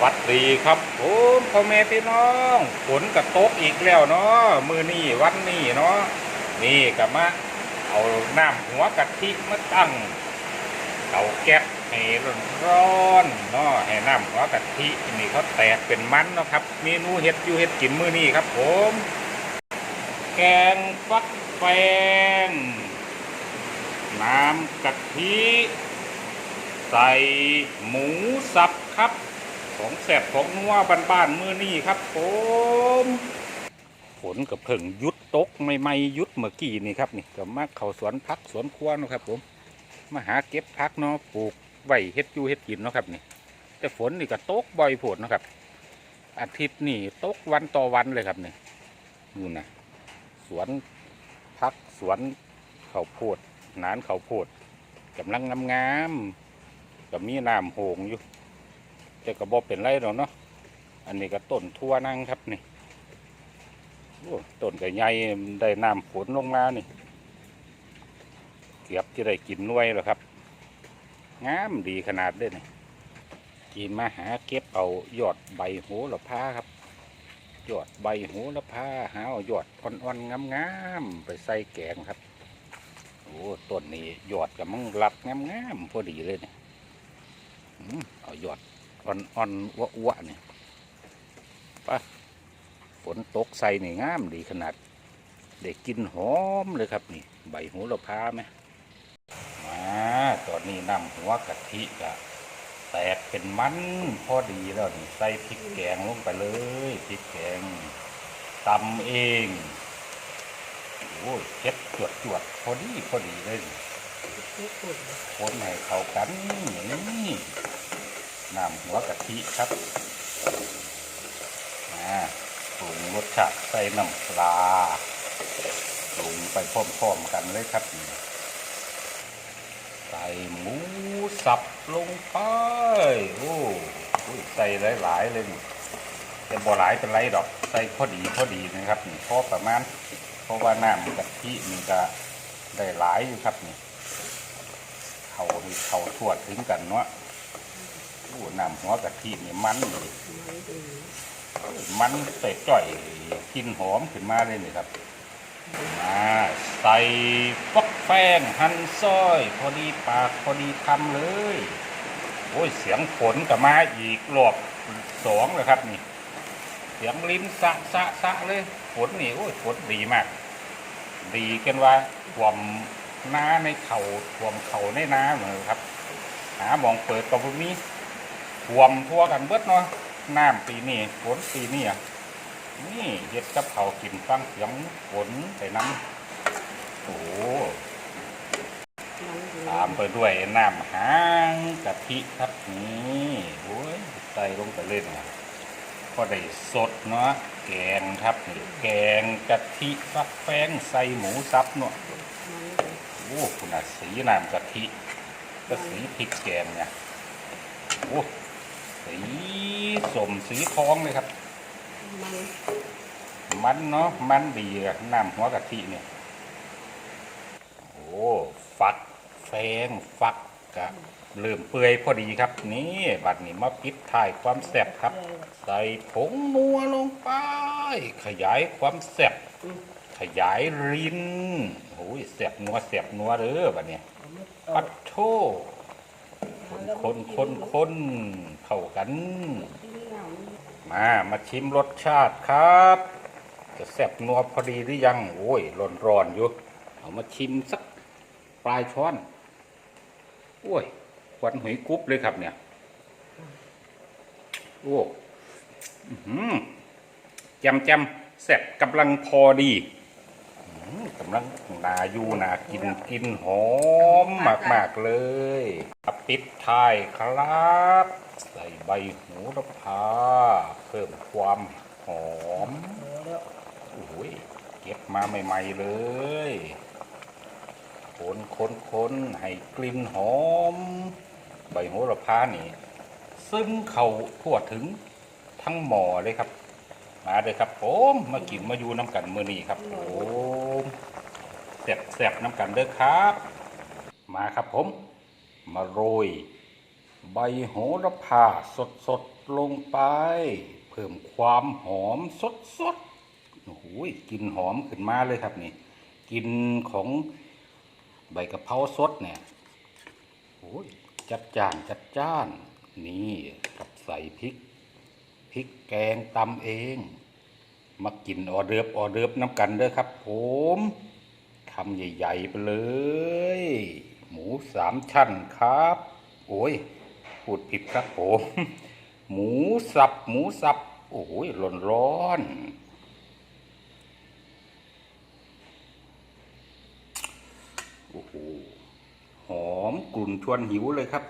วัดดีครับผมพ่อแม่พี่น้องฝนกระตกอีกแล้วเนาะมือนี่วันนี้เนาะนี่กับมาเอาน้ำหัวกะทิมาตั้งเตาแก๊สให้ร้อนๆเนาะให้น้ำหัวกะทินี่เขาแตกเป็นมันเนาะครับเมนูเห็ดอยู่เห็ดกินมือนี่ครับ ผม แกงฟักแฟงน้ำกะทิใส่หมูสับครับ ของแสบของนัวบ้านๆมือนี่ครับผมฝนกับเพิ่งยุดตกไม่ไม่ยุดเมื่อกี้นี่ครับนี่ก็มาเขาสวนพักสวนครัวนะครับผมมาหาเก็บพักเนาะปลูกไว้เฮ็ดยูเฮ็ดกินเนาะครับนี่ แต่ฝนนี่ก็ตกบ่อยผดนะครับ อาทิตย์นี่ตกวันต่อวันเลยครับนี่นู่นะสวนพักสวนข้าวโพดนานข้าวโพดกำลังงามๆก็มีน้ำโหงอยู่ แต่ก็บ่เป็นไรหรอกเนาะอันนี้ก็ต้นทั่วนั่งครับนี่โอ้ต้นก็ใหญ่ได้น้ำฝนลงมานี่ เกือบจะได้กินน่วยแล้วครับงามดีขนาดเด้นี่กินมาหาเก็บเอายอดใบโหระพาครับยอดใบโหระพาหาเอายอดอ่อนๆงามๆไปใส่แกงครับโอ้ต้นนี้ยอดกับมังรัดงามๆพอดีเลยเนี่ยอืมเอายอด อ่อนๆอ้วๆนี่ไป่ะฝนตกใส่นี่งามดีขนาด ได้กลินหอมเลยครับนี่ ใบโหูระพาไหมมาตอนนี้นำหัวกะทิกะแตกเป็นมันพอดีแล้วนี่ใส่พริกแกงลงไปเลยพริกแกงตำเองโอ้ยเผ็ดจวดจวดๆพอดีพอดีเลยนี่คนให้เข้ากันนี่ น้ำหัวกะทิครับมาปรุงรสชาติใส่น้ำปลาปรุงไปพร้อมๆกันเลยครับใส่หมูสับลงไปโอ้ยใส่หลายๆเลยนี่แต่บ่หลายเป็นไรดอก ใส่พอดีพอดีนะครับนี่พอประมาณเพราะว่าน้ำกะทิมันก็ได้หลายอยู่ครับนี่เขาเขาทวดถึงกันเนาะ อ้น้ำหัวกะทินี่มันเลยมันเตะจ่อยกลินหอมขึ้นมาเลยนี่ครับมาใส่ฟักแฟงหั่นซอย พอดีปากพอดีคำเลย โอ้ยเสียงฝนกับมาอีกรอบสองเลยครับนี่ เสียงลิ้นสะสะสะเลยฝนนี่โอ้ยฝนดีมาก ดีกันว่าความน้าในเขาท่วมเขาในน้าเหมือนครับ หาหมองเปิดกับพวกนี้ ท่วมทั่วกันเบิดเนาะน้ำปีนี้ฝนปีนี้อะนี่เฮ็ดกับเขากินฟังเสียงฝนไปน้ำโอ้ตามไปด้วยน้ำหางกะทิครับนี่โอ้ยใส่ลงไปเลยนะพอได้สดเนาะแกงครับนี่แกงกะทิฟักแป้งใส่หมูสับเนาะโอ้คุณอาสีน้ำกะทิก็สีพริกแกงเนี่ยโอ้ สีสมสีทองเลยครับ มันเนาะมันดีอะน้ำหัวกะทิเนี่ยโอ้ฟักแฟงฟักกะเริ่มเปื่อยพอดีครับ นี่บัดนี้มาปิดท้ายความแซ่บครับ ใส่ผงนัวลงไป ขยายความแซ่บขยายรินโอ้ยแสบนัวแสบนัวเด้อบัดเนี้ยปัดโท คนคนคนคนเข้ากัน มามาชิมรสชาติครับ จะแสบนัวพอดีหรือยัง โอ้ยร้อนร้อนอยู่ เอามาชิมสักปลายช้อน โอ้ยควันหุยกรุ๊บเลยครับเนี่ย โอ้อื้อหือจำจำแสบกำลังพอดีำลังนาอยู่นากินกินหอมมาก ๆ เลยปิดท้ายครับ ใส่ใบหูระพา เพิ่มความหอมโอ้ยเก็บมาใหม่ ๆ เลยคนคนคนให้กลิ่นหอม ใบโหระพานี่ ซึมเขาทั่วถึงทั้งหม้อเลยครับ มาเลยครับผมมากินมาอยู่น้ำกันมื้อนี้ครับผม แซ่บๆน้ำกันเด้อครับ มาครับผม มาโรย ใบโหระพาสดๆลงไป เพิ่มความหอมสดๆโอ้โหกลินหอมขึ้นมาเลยครับนี่กลินของใบกะเพราสดเนี่ยโอ้ยจัดจ้านจัดจ้าน นี่กับใส่พริกพริกแกงตำเอง มากินออเดิร์ฟออเดิร์ฟน้ำกันเด้อครับผม คำใหญ่ๆไปเลย หมูสามชั้นครับ โอ้ยพูดผิดครับผมหมูสับ หมูสับ โอ้ยร้อนร้อนๆโอ้โหหอมกลุ่นชวนหิวเลยครับ